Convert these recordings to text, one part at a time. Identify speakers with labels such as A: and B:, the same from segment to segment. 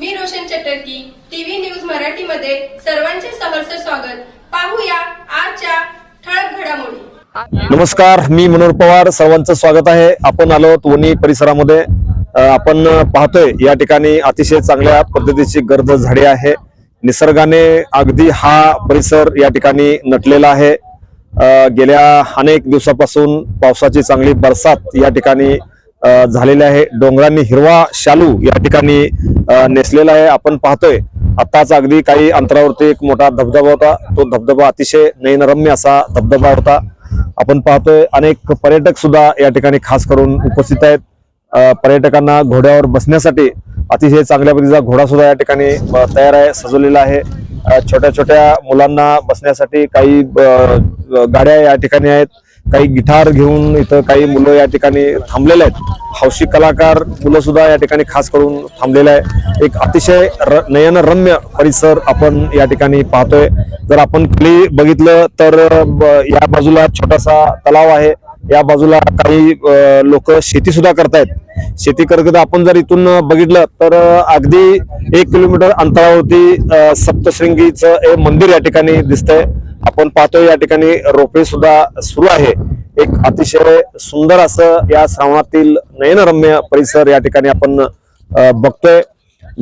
A: चटर्की TV news मराठीमध्ये सर्वांचे सहर्ष स्वागत. पाहूया आजच्या ठळक घडामोडी.
B: नमस्कार मी मनोहर पवार. सर्वांचं स्वागत आहे. आपण आलो वणी परिसरामध्ये. आपण पाहतोय या ठिकाणी अतिशय चांगल्या पद्धतीची गर्द झाडे आहे. निसर्गाने अगदी हा परिसर या ठिकाणी नटलेला आहे. गेल्या अनेक दिवसापासून पावसाची चांगली बरसात या ठिकाणी झालेले आहे. डोंगरांनी हिरवा शालू या ठिकाणी नेसलेला आहे. आपण पाहतोय आताच अगदी काही अंतरावरती एक मोठा धबधबा होता. तो धबधबा अतिशय नयनरम्य असा धबधबा होता. आपण पाहतोय अनेक पर्यटक सुद्धा या ठिकाणी खास करून उपस्थित आहेत. पर्यटकांना घोड्यावर बसण्यासाठी अतिशय चांगल्या पद्धतीचा घोडा सुद्धा या ठिकाणी तयार आहे सजवलेला आहे. छोट्या छोट्या मुलांना बसण्यासाठी काही गाड्या या ठिकाणी आहेत. काही गिटार घेऊन इथं काही मुलं या ठिकाणी थांबलेले आहेत. हौशी कलाकार मुलं सुद्धा या ठिकाणी खास करून थांबलेले आहे एक अतिशय र- नयनरम्य परिसर आपण या ठिकाणी पाहतोय. जर आपण खाली बघितलं तर या बाजूला छोटासा तलाव आहे. या बाजूला काही लोक शेती सुद्धा करतायत. शेती करत आपण जर इथून बघितलं तर अगदी एक किलोमीटर अंतरावरती सप्तशृंगीचं हे मंदिर या ठिकाणी दिसतंय. आपण पाहतोय या ठिकाणी रोपे सुद्धा सुरू आहे. एक अतिशय सुंदर असं या श्रावणातील नयनरम्य परिसर या ठिकाणी आपण बघतोय.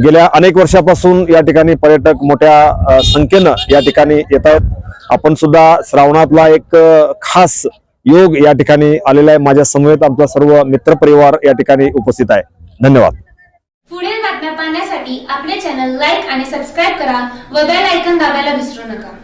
B: गेल्या अनेक वर्षापासून या ठिकाणी पर्यटक मोठ्या संख्येनं या ठिकाणी येत आहेत. आपण सुद्धा श्रावणातला एक खास योग या ठिकाणी आलेला आहे. माझ्या समवेत आमचा सर्व मित्रपरिवार या ठिकाणी उपस्थित आहे. धन्यवाद.
C: पुढील बातम्या पाहण्यासाठी आपले चॅनल लाईक आणि सबस्क्राईब करा व बेल ऐकन दाबायला विसरू नका.